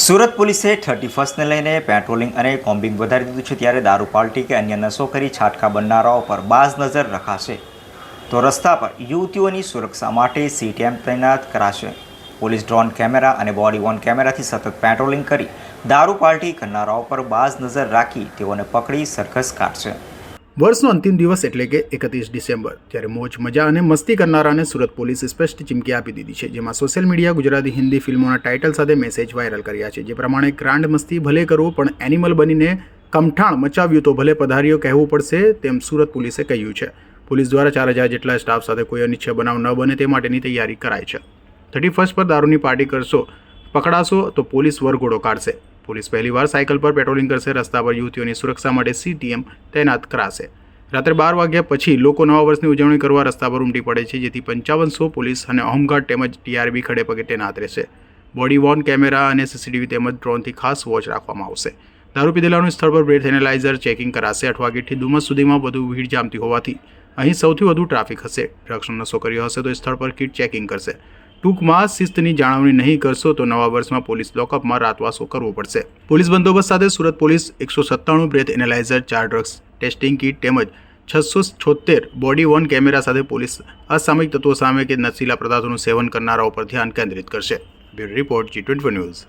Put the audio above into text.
સુરત પોલીસે થર્ટી ફર્સ્ટને લઈને પેટ્રોલિંગ અને કોમ્બિંગ વધારી દીધું છે ત્યારે દારૂ પાર્ટી કે અન્ય નશો કરી છાટકા બનનારાઓ પર બાજ નજર રખાશે. તો રસ્તા પર યુવતીઓની સુરક્ષા માટે સીટીએમ તૈનાત કરાશે. પોલીસ ડ્રોન કેમેરા અને બોડી વોર્ન કેમેરાથી સતત પેટ્રોલિંગ કરી દારૂ પાર્ટી કરનારાઓ પર બાજ નજર રાખી તેઓને પકડી સરઘસ કાઢશે. વર્ષનો અંતિમ દિવસ એટલે કે એકત્રીસ ડિસેમ્બર. ત્યારે મોજ, મજા અને મસ્તી કરનારાને સુરત પોલીસે સ્પષ્ટ ચીમકી આપી દીધી છે, જેમાં સોશિયલ મીડિયા, ગુજરાતી, હિન્દી ફિલ્મોના ટાઇટલ સાથે મેસેજ વાયરલ કર્યા છે, જે પ્રમાણે ગ્રાન્ડ મસ્તી ભલે કરવું, પણ એનિમલ બનીને કમઠાણ મચાવ્યું તો ભલે પધારીઓ કહેવું પડશે તેમ સુરત પોલીસે કહ્યું છે. પોલીસ દ્વારા ચાર હજાર જેટલા સ્ટાફ સાથે કોઈ અનિચ્છ બનાવ ન બને તે માટેની તૈયારી કરાઈ છે. થર્ટી ફર્સ્ટ પર દારૂની પાર્ટી કરશો, પકડાશો તો પોલીસ વરઘોડો કાઢશે. પોલીસ પહેલીવાર સાયકલ પર પેટ્રોલિંગ કરશે. રસ્તા પર યુવતીઓની સુરક્ષા માટે સીટીએમ તૈનાત કરાશે. રાત્રે બાર વાગ્યા પછી લોકો નવા વર્ષની ઉજવણી કરવા રસ્તા પર ઉમટી પડે છે, જેથી પંચાવનસો પોલીસ અને હોમગાર્ડ તેમજ ટીઆરબી ખડે પગે તૈનાત રહેશે. બોડી વોર્ન કેમેરા અને સીસીટીવી તેમજ ડ્રોનથી ખાસ વોચ રાખવામાં આવશે. દારૂ પીધેલાનું સ્થળ પર બ્રેથ એનાલાઇઝર ચેકિંગ કરાશે. આઠ વાગ્યાથી ડુમસ સુધીમાં વધુ ભીડ જામતી હોવાથી અહીં સૌથી વધુ ટ્રાફિક હશે. ડ્રગ્સનો નશો કર્યો હશે તો સ્થળ પર કીટ ચેકિંગ કરશે. ટૂંકમાં શિસ્તની જાળવણી નહીં કરશો તો નવા વર્ષમાં પોલીસ લોકઅપમાં રાતવાસો કરવો પડશે. પોલીસ બંદોબસ્ત સાથે સુરત પોલીસ એકસો સત્તાણું બ્રેથ એનાલાઇઝર, ચાર ડ્રગ્સ ટેસ્ટિંગ કીટ તેમજ છસો છોતેર બોડી વોર્ન કેમેરા સાથે પોલીસ અસામયિક તત્વો સામે કે નશીલા પદાર્થોનું સેવન કરનારાઓ પર ધ્યાન કેન્દ્રિત કરશે. Bureau report G twenty news.